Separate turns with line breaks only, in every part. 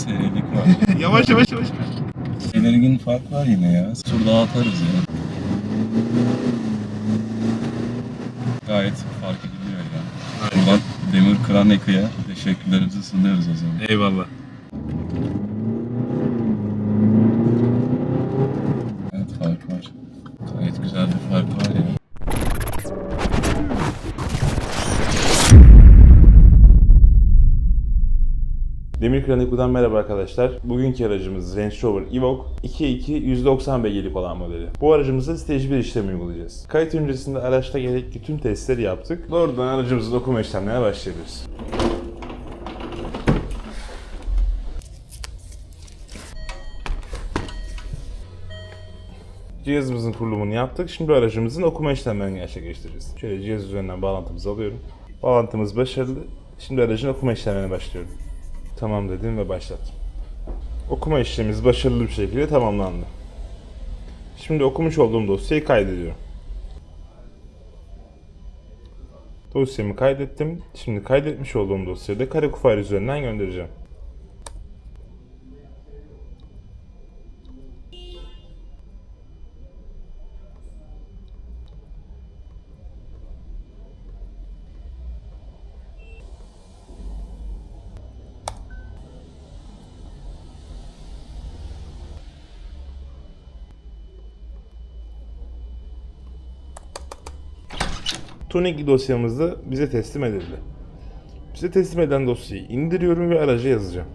seyirlik var.
Yavaş yavaş yavaş.
Belirgin fark var yine ya. Şurada atarız ya. Gayet fark ediliyor ya. Buradan Demir Kıran Ekı'ya teşekkürlerimizi sunuyoruz o zaman.
Eyvallah.
Evet fark var. Gayet güzel bir fark var ya.
Demir Kraniku'dan merhaba arkadaşlar. Bugünkü aracımız Range Rover Evoque 2.2 190 beygirlik olan modeli. Bu aracımızda stage 1 işlemi uygulayacağız. Kayıt öncesinde araçta gerekli tüm testleri yaptık. Doğrudan aracımızın okuma işlemlerine başlayabiliriz. Cihazımızın kurulumunu yaptık. Şimdi aracımızın okuma işlemlerini gerçekleştireceğiz. Şöyle cihaz üzerinden bağlantımızı alıyorum. Bağlantımız başarılı. Şimdi aracın okuma işlemlerine başlıyorum. Tamam dedim ve başlattım. Okuma işlemimiz başarılı bir şekilde tamamlandı. Şimdi okumuş olduğum dosyayı kaydediyorum. Dosyamı kaydettim. Şimdi kaydetmiş olduğum dosyayı da Karakufayr üzerinden göndereceğim. Tuning dosyamız da bize teslim edildi. Bize teslim eden dosyayı indiriyorum ve araca yazacağım.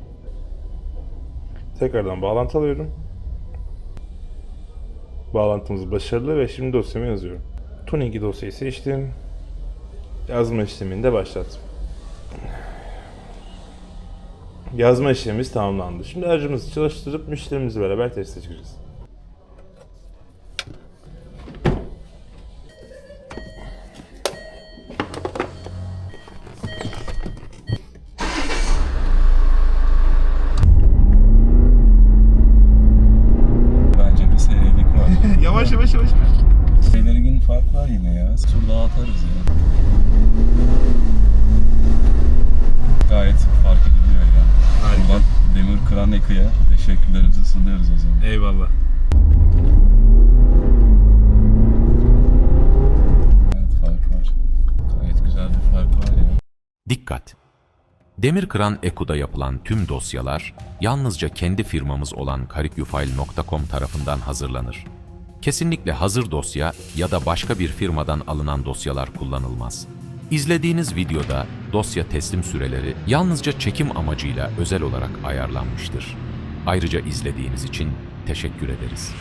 Tekrardan bağlantı alıyorum. Bağlantımız başarılı ve şimdi dosyamı yazıyorum. Tuning dosyayı seçtim. Yazma işlemini de başlattım. Yazma işlemimiz tamamlandı. Şimdi aracımızı çalıştırıp müşterimizle beraber teste çıkacağız.
Var yine ya. Şurada atarız ya. Gayet fark ediliyor ya. Buradan Demir Kıran Ekı'ya teşekkürlerimizi sunuyoruz o zaman.
Eyvallah.
Evet fark var. Gayet güzel bir fark var ya.
Dikkat! Demirkıran Eku'da yapılan tüm dosyalar yalnızca kendi firmamız olan karikyufile.com tarafından hazırlanır. Kesinlikle hazır dosya ya da başka bir firmadan alınan dosyalar kullanılmaz. İzlediğiniz videoda dosya teslim süreleri yalnızca çekim amacıyla özel olarak ayarlanmıştır. Ayrıca izlediğiniz için teşekkür ederiz.